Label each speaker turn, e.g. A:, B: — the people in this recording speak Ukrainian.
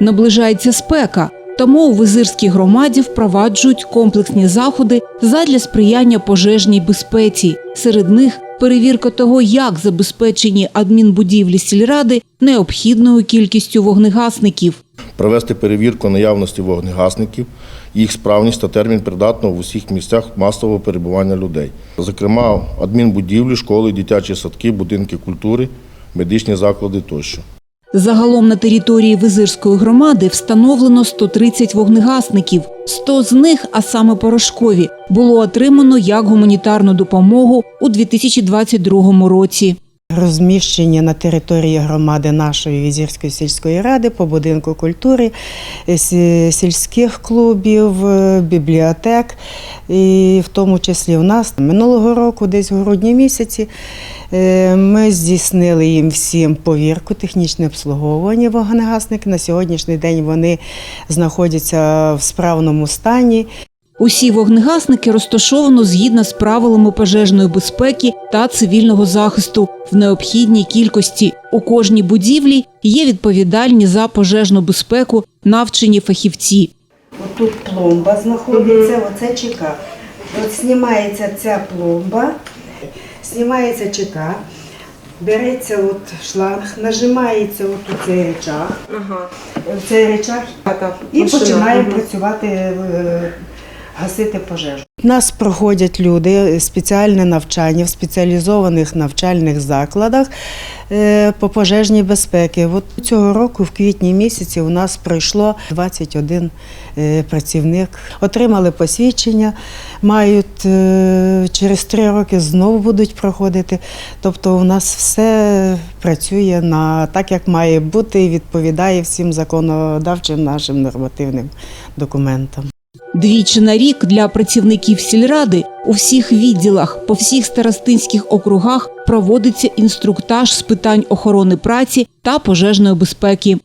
A: Наближається спека, тому у визирській громаді впроваджують комплексні заходи задля сприяння пожежній безпеці. Серед них перевірка того, як забезпечені адмінбудівлі сільради необхідною кількістю вогнегасників.
B: провести перевірку наявності вогнегасників, їх справність та термін придатного в усіх місцях масового перебування людей. Зокрема, адмінбудівлі, школи, дитячі садки, будинки культури, медичні заклади тощо.
A: Загалом на території Визирської громади встановлено 130 вогнегасників. 100 з них, а саме порошкові, було отримано як гуманітарну допомогу у 2022 році.
C: Розміщені на території громади нашої Візірської сільської ради по будинку культури, е, сільських клубів, е, бібліотек. І в тому числі в нас минулого року, десь в грудні місяці, е, ми здійснили їм всім повірку, технічне обслуговування вогнегасники. На сьогоднішній день вони знаходяться в справному стані.
A: Усі вогнегасники розташовано згідно з правилами пожежної безпеки та цивільного захисту в необхідній кількості. У кожній будівлі є відповідальні за пожежну безпеку навчені фахівці.
C: Отут пломба знаходиться, оце чека. От знімається ця пломба, знімається чека, береться от шланг, нажимається от у цей речах, в цей речах і починає працювати, е, гасити пожежу. Нас проходять люди спеціальне навчання в спеціалізованих навчальних закладах е, по пожежній безпеці. От цього року, в квітні місяці, у нас пройшло 21 е, працівник. Отримали посвідчення, мають е, через три роки знову будуть проходити. Тобто у нас все працює на так, як має бути, і відповідає всім законодавчим нашим нормативним документам.
A: Двічі на рік для працівників сільради у всіх відділах по всіх старостинських округах проводиться інструктаж з питань охорони праці та пожежної безпеки.